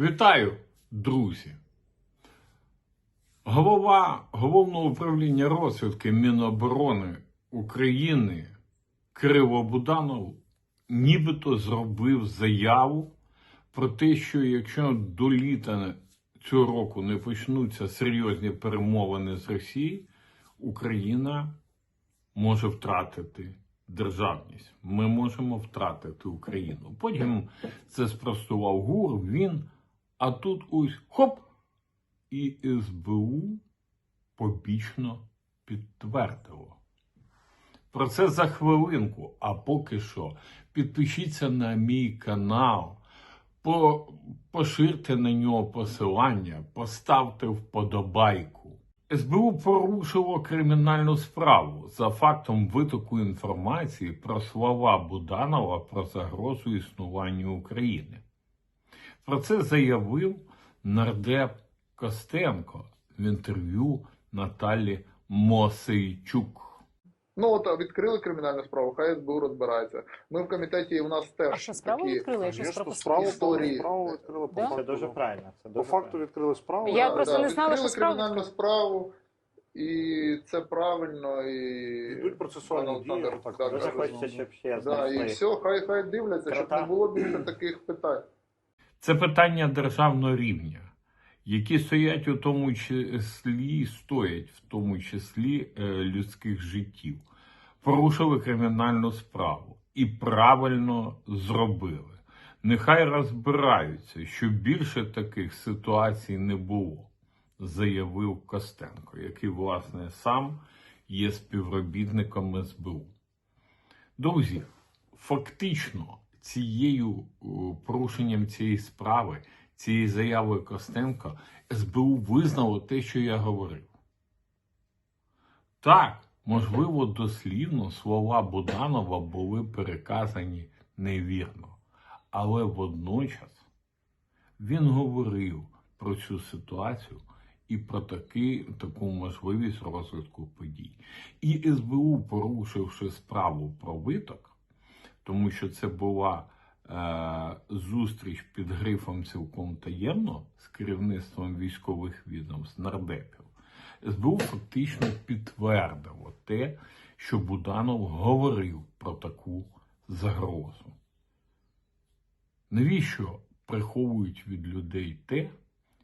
Вітаю, друзі! Голова Головного управління розвідки Міноборони України Кирило Буданов нібито зробив заяву про те, що якщо до літа цього року не почнуться серйозні перемовини з Росією, Україна може втратити державність. Ми можемо втратити Україну. Потім це спростував ГУР, він, а тут ось хоп! І СБУ побічно підтвердило. Про це за хвилинку. А поки що підпишіться на мій канал, по, поширте на нього посилання, поставте вподобайку. СБУ порушило кримінальну справу за фактом витоку інформації про слова Буданова про загрозу існуванню України. Про це заявив нардеп Костенко в інтерв'ю Наталі Мосейчук. Ну от відкрили кримінальну справу, хай СБУ розбирається. Ми в комітеті у нас теж А що справу такі відкрили? Я щось Звісно, справу, історії. справу відкрили по Да? факту. Це дуже правильно. Це По факту правильно. відкрили справу. Я да, просто да. не знала, відкрили що справу кримінальну справу, і це правильно. І Йдуть процесуальні дії, Олександр, отак так, Дуже так, хочеться, щоб ще да, і знайшли. все, хай хай дивляться, щоб Крота. не було більше таких питань. Це питання державного рівня, які стоять у тому числі, стоять в тому числі е, людських життів. Порушили кримінальну справу і правильно зробили. Нехай розбираються, що більше таких ситуацій не було, заявив Костенко, який, власне, сам є співробітником СБУ. Друзі, фактично цією порушенням цієї справи, цієї заяви Костенко, СБУ визнало те, що я говорив. Так, можливо, дослівно слова Буданова були переказані невірно, але водночас він говорив про цю ситуацію і про таки, таку можливість розвитку подій. І СБУ, порушивши справу про виток, тому що це була е, зустріч під грифом цілком таємно з керівництвом військових відомств нардепів, СБУ фактично підтвердило те, що Буданов говорив про таку загрозу. Навіщо приховують від людей те,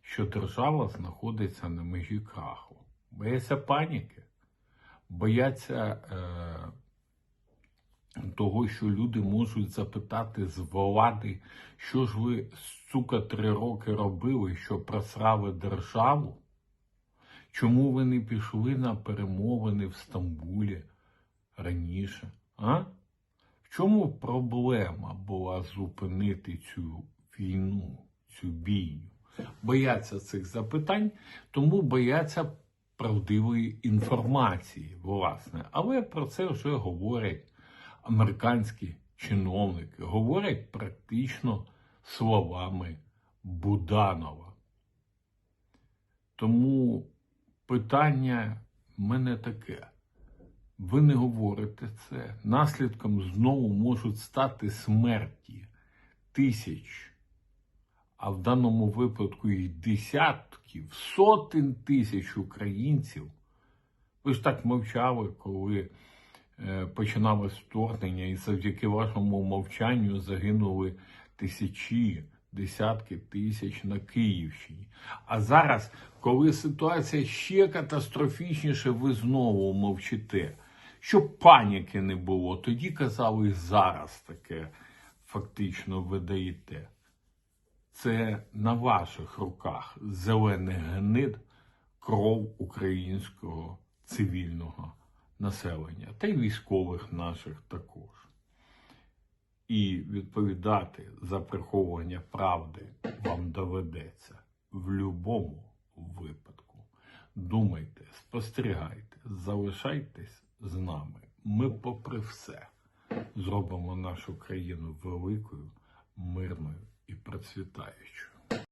що держава знаходиться на межі краху? Бояться паніки, бояться е, того, що люди можуть запитати з влади, що ж ви, сука, три роки робили, що просрали державу? Чому ви не пішли на перемовини в Стамбулі раніше? А? В чому проблема була зупинити цю війну, цю бійню? Бояться цих запитань, тому бояться правдивої інформації, власне. Але про це вже говорять американські чиновники, говорять практично словами Буданова. Тому питання в мене таке. Ви не говорите це. Наслідком знову можуть стати смерті тисяч, а в даному випадку і десятків, сотень тисяч українців. Ви ж так мовчали, коли е, починалось вторгнення, і завдяки вашому мовчанню загинули тисячі, десятки тисяч на Київщині. А зараз, коли ситуація ще катастрофічніше, ви знову мовчите. Щоб паніки не було, тоді казали зараз таке фактично видаєте. Це на ваших руках зелений гнид, кров українського цивільного населення та й військових наших також. І відповідати за приховування правди вам доведеться в будь-якому випадку. Думайте, спостерігайте, залишайтесь з нами. Ми, попри все, зробимо нашу країну великою, мирною і процвітаючою.